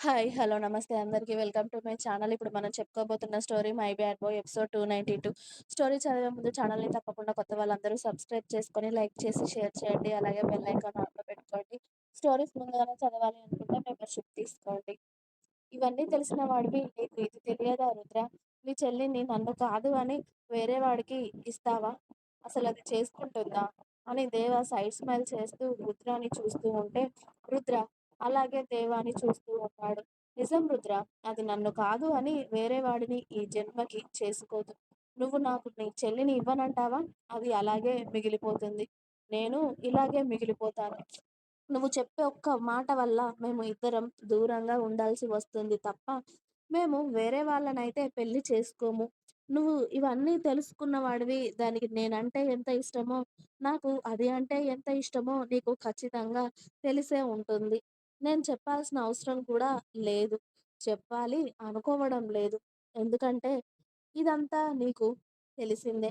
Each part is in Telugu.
హాయ్. హలో. నమస్తే అందరికీ వెల్కమ్ టు మై ఛానల్. ఇప్పుడు మనం చెప్పుకోబోతున్న story 'my bad boy' episode 292. Story చదివే ముందు ఛానల్‌ని తప్పకుండా కొత్త వాళ్ళందరూ సబ్స్క్రైబ్ చేసుకొని, లైక్ చేసి, షేర్ చేయండి. అలాగే బెల్ ఐకాన్ ఆన్‌లో పెట్టుకోండి. స్టోరీస్ ముందుగానే చదవాలి అనుకుంటే మెంబర్‌షిప్ తీసుకోండి. ఇవన్నీ తెలిసిన వాడివి నీకు ఇది తెలియదా రుద్ర? మీ చెల్లిని నన్ను కాదు అని వేరే వాడికి ఇస్తావా? అసలు అది చేసుకుంటుందా? అని దేవ సైడ్ స్మైల్ చేస్తూ రుద్రని చూస్తూ ఉంటే, రుద్ర అలాగే దేవాని చూస్తూ ఉన్నాడు. నిజం రుద్ర. అది నన్ను కాదు అని వేరే వాడిని ఈ జన్మకి చేసుకోదు. నువ్వు నాకు నీ చెల్లిని ఇవ్వనంటావా? అది అలాగే మిగిలిపోతుంది. నేను ఇలాగే మిగిలిపోతాను. నువ్వు చెప్పే ఒక్క మాట వల్ల మేము ఇద్దరం దూరంగా ఉండాల్సి వస్తుంది తప్ప, మేము వేరే వాళ్ళనైతే పెళ్ళి చేసుకోము. నువ్వు ఇవన్నీ తెలుసుకున్న వాడివి. దానికి నేనంటే ఎంత ఇష్టమో, నాకు అది అంటే ఎంత ఇష్టమో నీకు ఖచ్చితంగా తెలిసే ఉంటుంది. నేను చెప్పాల్సిన అవసరం కూడా లేదు. చెప్పాలి అనుకోవడం లేదు. ఎందుకంటే ఇదంతా నీకు తెలిసిందే.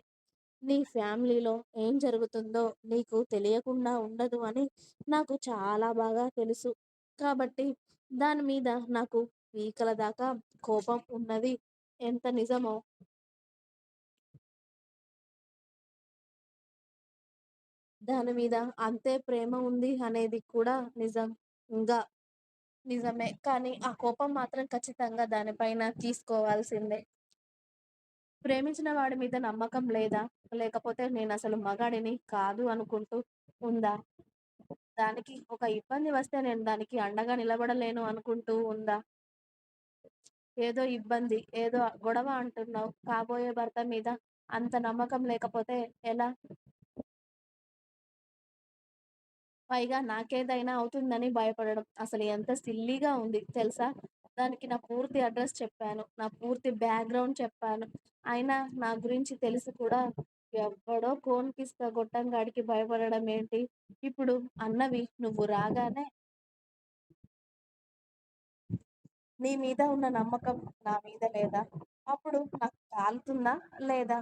నీ ఫ్యామిలీలో ఏం జరుగుతుందో నీకు తెలియకుండా ఉండదు అని నాకు చాలా బాగా తెలుసు. కాబట్టి దాని మీద నాకు పీకల దాకా కోపం ఉన్నది ఎంత నిజమో దాని మీద అంతే ప్రేమ ఉంది అనేది కూడా నిజం. ఇంగా నిజమే. కానీ ఆ కోపం మాత్రం ఖచ్చితంగా దానిపైన తీసుకోవాల్సిందే. ప్రేమించిన వాడి మీద నమ్మకం లేదా? లేకపోతే నేనసలు మగాడిని కాదు అనుకుంటూ ఉందా? దానికి ఒక ఇబ్బంది వస్తే నేను దానికి అండగా నిలబడలేను అనుకుంటూ ఉందా? ఏదో ఇబ్బంది, ఏదో గొడవ అంటున్నావు. కాబోయే భర్త మీద అంత నమ్మకం లేకపోతే ఎలా? పైగా నాకేదైనా అవుతుందని భయపడడం. అసలు ఎంత సిల్లీగా ఉంది తెలుసా? దానికి నా పూర్తి అడ్రస్ చెప్పాను. నా పూర్తి బ్యాక్‌గ్రౌండ్ చెప్పాను. అయినా నా గురించి తెలిసి కూడా ఎవ్వడో కోన్‌కిస్క గొట్టంగాడికి భయపడడం ఏంటి? ఇప్పుడు అన్నవి నువ్వు రాగానే నీ మీద ఉన్న నమ్మకం నా మీద లేదా? అప్పుడు నాకు కాలుతుందా? లేదా?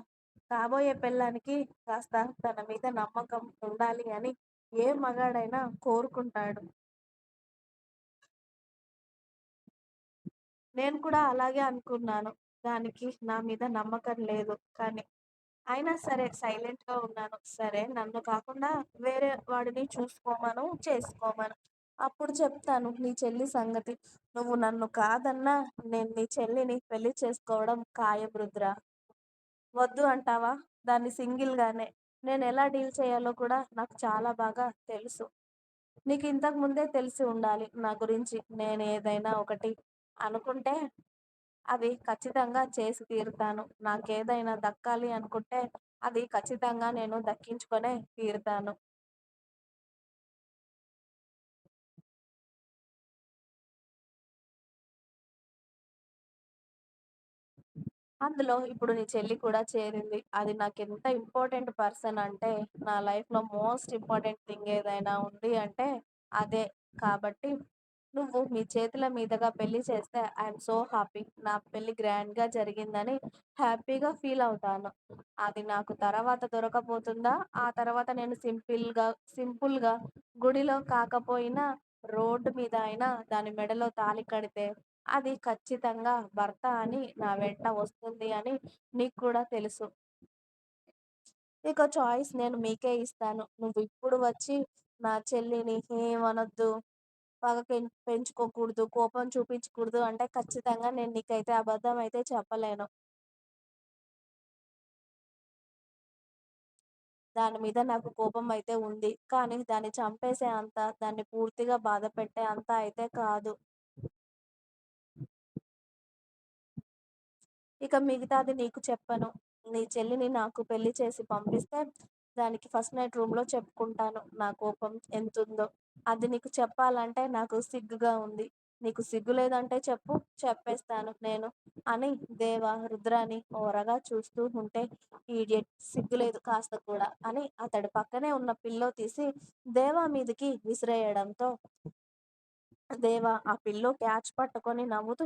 కాబోయే పెళ్ళానికి కాస్త తన మీద నమ్మకం ఉండాలి అని ఏ మగాడైనా కోరుకుంటాడు. నేను కూడా అలాగే అనుకున్నాను. దానికి నా మీద నమ్మకం లేదు. కానీ అయినా సరే సైలెంట్‌గా ఉన్నాను. సరే నన్ను కాకుండా వేరే వాడిని చూసుకోమను, చేసుకోమను. అప్పుడు చెప్తాను నీ చెల్లి సంగతి. నువ్వు నన్ను కాదన్నా నేను నీ చెల్లిని పెళ్ళి చేసుకోవడం ఖాయం రుద్ర. వద్దు అంటావా? దాన్ని సింగిల్‌గానే. నేను ఎలా డీల్ చేయాలో కూడా నాకు చాలా బాగా తెలుసు. నీకు ఇంతకు ముందే తెలిసి ఉండాలి నా గురించి. నేను ఏదైనా ఒకటి అనుకుంటే అది ఖచ్చితంగా చేసి తీరుతాను. నాకేదైనా దక్కాలి అనుకుంటే అది ఖచ్చితంగా నేను దక్కించుకొనే తీరుతాను. అందులో ఇప్పుడు నీ చెల్లి కూడా చేరింది. అది నాకు ఎంత ఇంపార్టెంట్ పర్సన్ అంటే, నా లైఫ్‌లో మోస్ట్ ఇంపార్టెంట్ థింగ్ ఏదైనా ఉంది అంటే అదే. కాబట్టి నువ్వు మీ చేతుల మీదుగా పెళ్ళి చేస్తే ఐఎమ్ సో హ్యాపీ. నా పెళ్ళి గ్రాండ్‌గా జరిగిందని హ్యాపీగా ఫీల్ అవుతాను. అది నాకు తర్వాత దొరకపోతుందా? ఆ తర్వాత నేను సింపుల్గా సింపుల్‌గా గుడిలో కాకపోయినా రోడ్డు మీద అయినా దాని మెడలో తాళి కడితే అది ఖచ్చితంగా భర్త అని నా వెంట వస్తుంది అని నీకు కూడా తెలుసు. ఇక చాయిస్ నేను మీకే ఇస్తాను. నువ్వు ఇప్పుడు వచ్చి నా చెల్లిని ఏమనొద్దు, పగ పెం పెంచుకోకూడదు, కోపం చూపించకూడదు అంటే ఖచ్చితంగా నేను నీకైతే అబద్ధం అయితే చెప్పలేను. దాని మీద నాకు కోపం అయితే ఉంది. కానీ దాన్ని చంపేసే అంత, దాన్ని పూర్తిగా బాధపెట్టే అంత అయితే కాదు. ఇక మిగతాది నీకు చెప్పను. నీ చెల్లిని నాకు పెళ్ళి చేసి పంపిస్తే దానికి ఫస్ట్ నైట్ రూమ్‌లో చెప్పుకుంటాను నా కోపం ఎంతుందో. అది నీకు చెప్పాలంటే నాకు సిగ్గుగా ఉంది. నీకు సిగ్గు లేదంటే చెప్పు, చెప్పేస్తాను నేను అని దేవ రుద్రాని ఓరగా చూస్తూ ఉంటే ఈడియట్ సిగ్గులేదు కాస్త కూడా అని అతడి పక్కనే ఉన్న పిల్లో తీసి దేవ మీదికి విసిరేయడంతో దేవ ఆ పిల్లో క్యాచ్ పట్టుకొని నవ్వుతూ